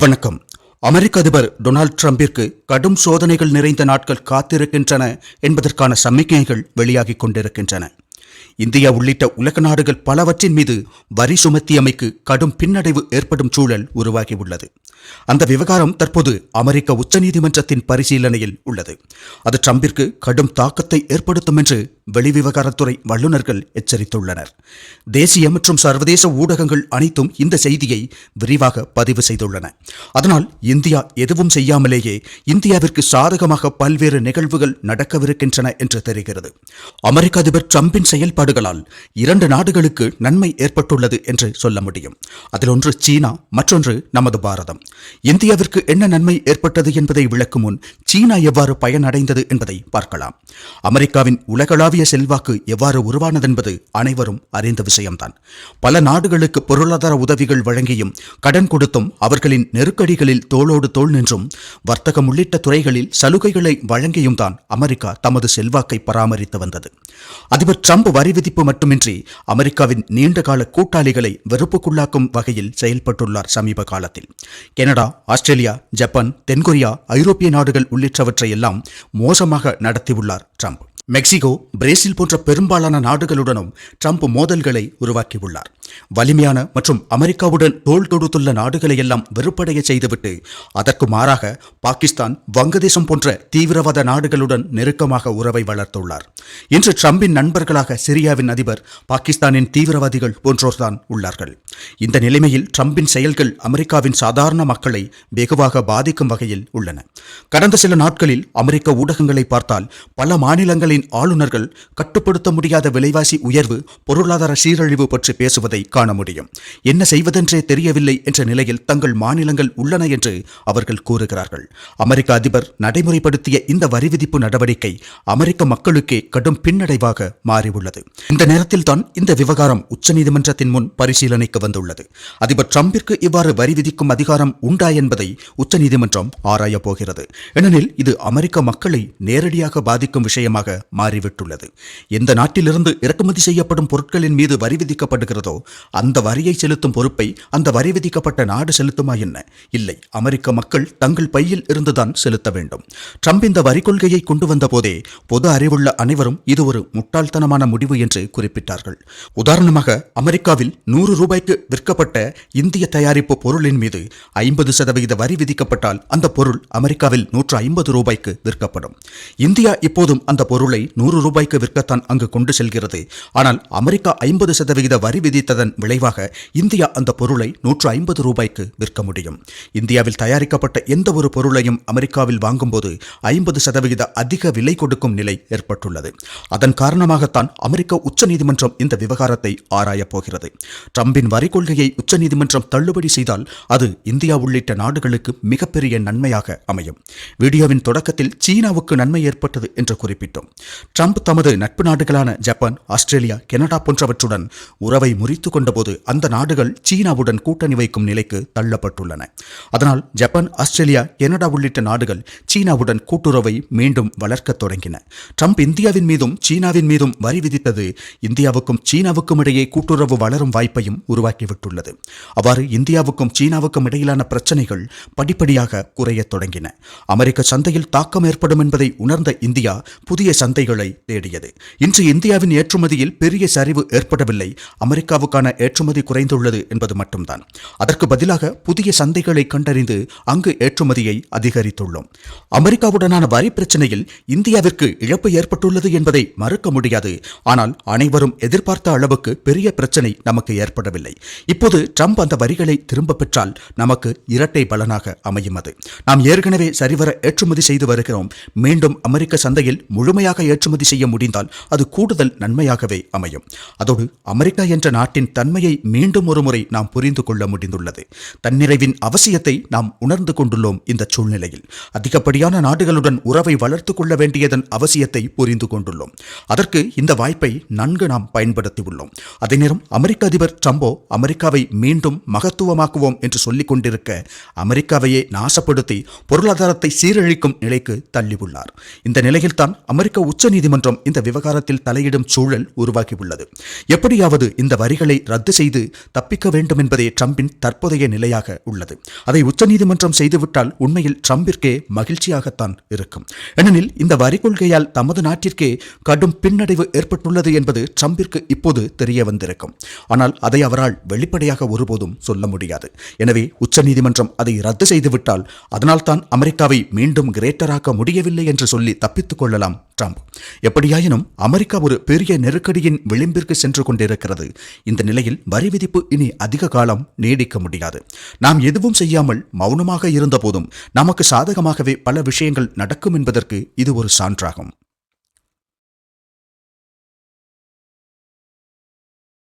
வணக்கம். அமெரிக்க அதிபர் டொனால்ட் ட்ரம்பிற்கு கடும் சோதனைகள் நிறைந்த நாட்கள் காத்திருக்கின்றன என்பதற்கான சமிக்ஞைகள் வெளியாகிக் கொண்டிருக்கின்றன. இந்தியா உள்ளிட்ட உலக நாடுகள் பலவற்றின் மீது வரி சுமத்தியமைக்கு கடும் பின்னடைவு ஏற்படும் சூழல் உருவாகியுள்ளது. அந்த விவகாரம் தற்போது அமெரிக்க உச்சநீதிமன்றத்தின் பரிசீலனையில் உள்ளது. அது ட்ரம்பிற்கு கடும் தாக்கத்தை ஏற்படுத்தும் என்று வெளிவிவகாரத்துறை வல்லுநர்கள் எச்சரித்துள்ளனர். தேசிய மற்றும் சர்வதேச ஊடகங்கள் அனைத்தும் இந்த செய்தியை விரிவாக பதிவு செய்துள்ளன. அதனால் இந்தியா எதுவும் செய்யாமலேயே இந்தியாவிற்கு சாதகமாக பல்வேறு நிகழ்வுகள் நடக்கவிருக்கின்றன என்று தெரிகிறது. அமெரிக்க அதிபர் டிரம்பின் செயல்பாடுகளால் இரண்டு நாடுகளுக்கு நன்மை ஏற்பட்டுள்ளது என்று சொல்ல முடியும். அதில் ஒன்று சீனா மற்றொன்று நமது பாரதம். இந்தியாவிற்கு என்ன நன்மை ஏற்பட்டது என்பதை விளக்கும் முன் சீனா எவ்வாறு பயனடைந்தது என்பதை பார்க்கலாம். அமெரிக்காவின் உலகளாவிய செல்வாக்கு எவ்வாறு உருவானதென்பது அனைவரும் அறிந்த விஷயம்தான். பல நாடுகளுக்கு பொருளாதார உதவிகள் வழங்கியும் கடன் கொடுத்தும் அவர்களின் நெருக்கடிகளில் தோளோடு தோல் நின்றும் வர்த்தகம் உள்ளிட்ட துறைகளில் சலுகைகளை வழங்கியும் தான் அமெரிக்கா தமது செல்வாக்கை பராமரித்து வந்தது. அதிபர் டிரம்ப் வரி விதிப்பு மட்டுமின்றி அமெரிக்காவின் நீண்டகால கூட்டாளிகளை வெறுப்புக்குள்ளாக்கும் வகையில் செயல்பட்டுள்ளார் சமீப காலத்தில். கனடா ஆஸ்திரேலியா ஜப்பான் தென்கொரியா ஐரோப்பிய நாடுகள் உள்ளிட்டவற்றை எல்லாம் மோசமாக நடத்தியுள்ளார் ட்ரம்ப். மெக்சிகோ பிரேசில் போன்ற பெரும்பாலான நாடுகளுடனும் ட்ரம்ப் மோதல்களை உருவாக்கியுள்ளார். வலிமையான மற்றும் அமெரிக்காவுடன் தோல் தொடுத்துள்ள நாடுகளை எல்லாம் வெறுப்படைய செய்துவிட்டு அதற்கு மாறாக பாகிஸ்தான் வங்கதேசம் போன்ற தீவிரவாத நாடுகளுடன் நெருக்கமாக உறவை வளர்த்துள்ளார். இன்று ட்ரம்பின் நண்பர்களாக சிரியாவின் அதிபர் பாகிஸ்தானின் தீவிரவாதிகள் போன்றோர்தான் உள்ளார்கள். இந்த நிலைமையில் ட்ரம்பின் செயல்கள் அமெரிக்காவின் சாதாரண மக்களை வெகுவாக பாதிக்கும் வகையில் உள்ளன. கடந்த சில நாட்களில் அமெரிக்க ஊடகங்களை பார்த்தால் பல மாநிலங்களின் ஆளுநர்கள் கட்டுப்படுத்த முடியாத விலைவாசி உயர்வு பொருளாதார சீரழிவு பற்றி பேசுவதை காண முடியும். என்ன செய்வதென்றே தெரியவில்லை என்ற நிலையில் தங்கள் மாநிலங்கள் உள்ளன என்று அவர்கள் கூறுகிறார்கள். அமெரிக்க அதிபர் நடைமுறைப்படுத்திய இந்த வரி விதிப்பு நடவடிக்கை அமெரிக்க மக்களுக்கே கடும் பின்னடைவாக மாறியுள்ளது. இந்த நேரத்தில் தான் இந்த விவகாரம் உச்சநீதிமன்றத்தின் முன் பரிசீலனைக்கு வந்துள்ளது. அதிபர் டிரம்பிற்கு இவ்வாறு வரி விதிக்கும் அதிகாரம் உண்டா என்பதை உச்சநீதிமன்றம் ஆராயப் போகிறது. ஏனெனில் இது அமெரிக்க மக்களை நேரடியாக பாதிக்கும் விஷயமாக மாறிவிட்டுள்ளது. எந்த நாட்டிலிருந்து இறக்குமதி செய்யப்படும் பொருட்களின் மீது வரி விதிக்கப்படுகிறதோ அந்த வரியை செலுத்தும் பொறுப்பை அந்த வரி விதிக்கப்பட்ட நாடு செலுத்துமா என்ன? இல்லை. அமெரிக்க மக்கள் தங்கள் பையில் இருந்துதான் செலுத்த வேண்டும். ட்ரம்ப் இந்த வரி கொள்கையை கொண்டு வந்த போதே பொது அறிவுள்ள அனைவரும் இது ஒரு முட்டாள்தனமான முடிவு என்று குறிப்பிட்டார்கள். உதாரணமாக அமெரிக்காவில் நூறு ரூபாய்க்கு விற்கப்பட்ட இந்திய தயாரிப்பு பொருளின் மீது ஐம்பது சதவிகித வரி விதிக்கப்பட்டால் அந்த பொருள் அமெரிக்காவில் நூற்று ஐம்பது ரூபாய்க்கு விற்கப்படும். இந்தியா இப்போதும் அந்த பொருளை நூறு ரூபாய்க்கு விற்கத்தான் அங்கு கொண்டு செல்கிறது. ஆனால் அமெரிக்கா ஐம்பது சதவிகித வரி விதித்ததன் விளைவாக இந்தியா அந்த பொருளை நூற்று ஐம்பது ரூபாய்க்கு விற்க முடியும். இந்தியாவில் தயாரிக்கப்பட்ட எந்த ஒரு பொருளையும் அமெரிக்காவில் வாங்கும்போது ஐம்பது சதவிகித அதிக விலை கொடுக்கும் நிலை ஏற்பட்டுள்ளது. அதன் காரணமாகத்தான் அமெரிக்க உச்சநீதிமன்றம் இந்த விவகாரத்தை ஆராயப் போகிறது. ட்ரம்பின் வரி கொள்கையை உச்சநீதிமன்றம் தள்ளுபடி செய்தால் அது இந்தியா உள்ளிட்ட நாடுகளுக்கு மிகப்பெரிய நன்மையாக அமையும். வீடியோவின் தொடக்கத்தில் சீனாவுக்கு நன்மை ஏற்பட்டது என்று குறிப்பிட்டோம். ட்ரம்ப் தமது நட்பு நாடுகளான ஜப்பான் ஆஸ்திரேலியா கனடா போன்றவற்றுடன் உறவை முறித்து கொண்டபோது அந்த நாடுகள் சீனாவுடன் கூட்டணி வைக்கும் நிலைக்கு தள்ளப்பட்டுள்ளன. அதனால் ஜப்பான் ஆஸ்திரேலியா கனடா உள்ளிட்ட நாடுகள் சீனாவுடன் கூட்டுறவை மீண்டும் வளர்க்கத் தொடங்கின. ட்ரம்ப் இந்தியாவின் மீதும் சீனாவின் மீதும் வரி விதித்தது இந்தியாவுக்கும் சீனாவுக்கும் இடையே கூட்டுறவு வளரும் வாய்ப்பையும் உருவாக்கிவிட்டுள்ளது. அவ்வாறு இந்தியாவுக்கும் சீனாவுக்கும் இடையிலான பிரச்சனைகள் படிப்படியாக குறையத் தொடங்கின. அமெரிக்க சந்தையில் தாக்கம் ஏற்படும் என்பதை உணர்ந்த இந்தியா புதிய சந்தைகளை தேடியது. இன்று இந்தியாவின் ஏற்றுமதியில் பெரிய சரிவு ஏற்படவில்லை. அமெரிக்காவுக்கான ஏற்றுமதி குறைந்துள்ளது என்பது மட்டும்தான். அதற்கு பதிலாக புதிய சந்தைகளை கண்டறிந்து அங்கு ஏற்றுமதியை அதிகரித்துள்ளோம். அமெரிக்காவுடனான வரி பிரச்சனையில் இந்தியாவிற்கு இழப்பு ஏற்பட்டுள்ளது என்பதை மறுக்க முடியாது. ஆனால் அனைவரும் எதிர்பார்த்த அளவுக்கு பெரிய பிரச்சனை நமக்கு ஏற்படவில்லை. இப்போது ட்ரம்ப் அந்த வரிகளை திரும்ப பெற்றால் நமக்கு இரட்டை பலனாக அமையும் அது நாம் ஏற்கனவே சரிவர ஏற்றுமதி செய்து வருகிறோம். மீண்டும் அமெரிக்க சந்தையில் முழுமையாக ஏற்றுமதி செய்ய முடிந்தால் அது கூடுதல் நன்மையாகவே அமையும். அதோடு அமெரிக்கா என்ற நாட்டின் தன்மையை மீண்டும் ஒருமுறை நாம் புரிந்து கொள்ள முடிந்துள்ளது. தன்னிறைவின் அவசியத்தை நாம் உணர்ந்து கொண்டுள்ளோம் இந்த சூழ்நிலையில். அதிகப்படியான நாடுகளுடன் உறவை வளர்த்துக் கொள்ள வேண்டியதன் அவசியத்தை புரிந்து கொண்டுள்ளோம். அதற்கு இந்த வாய்ப்பை நன்கு நாம் பயன்படுத்தி உள்ளோம். அதே நேரம் அமெரிக்க அதிபர் ட்ரம்போ அமெரிக்காவை மீண்டும் மகத்துவமாக்குவோம் என்று சொல்லிக் கொண்டிருக்க அமெரிக்காவையே நாசப்படுத்தி பொருளாதாரத்தை சீரழிக்கும் நிலைக்கு தள்ளியுள்ளார். இந்த நிலையில்தான் அமெரிக்க உச்சநீதிமன்றம் இந்த விவகாரத்தில் தலையிடும் சூழல் உருவாகியுள்ளது. எப்படியாவது இந்த வரிகளை ரத்து செய்து தப்பிக்க வேண்டும் என்பதே ட்ரம்பின் தற்போதைய நிலையாக உள்ளது. அதை உச்சநீதிமன்றம் செய்துவிட்டால் உண்மையில் ட்ரம்பிற்கே மகிழ்ச்சியாகத்தான் இருக்கும். ஏனெனில் இந்த வரி கொள்கையால் தமது நாட்டிற்கே கடும் பின்னடைவு ஏற்பட்டுள்ளது என்பது ட்ரம்பிற்கு இப்போது தெரிய வந்திருக்கும். ஆனால் அதை அவரால் வெளிப்படையாக ஒருபோதும் சொல்ல முடியாது. எனவே உச்சநீதிமன்றம் அதை ரத்து செய்துவிட்டால் அதனால்தான் அமெரிக்காவை மீண்டும் கிரேட்டராக்க முடியவில்லை என்று சொல்லி தப்பித்துக் கொள்ளலாம் ட்ரம்ப். எப்படியாயினும் அமெரிக்கா ஒரு பெரிய நெருக்கடியின் விளிம்பிற்கு சென்று கொண்டிருக்கிறது. இந்த நிலையில் வரி விதிப்பு இனி அதிக காலம் நீடிக்க முடியாது. நாம் எதுவும் செய்யாமல் மௌனமாக இருந்தபோதும் நமக்கு சாதகமாகவே பல விஷயங்கள் நடக்கும் என்பதற்கு இது ஒரு சான்றாகும்.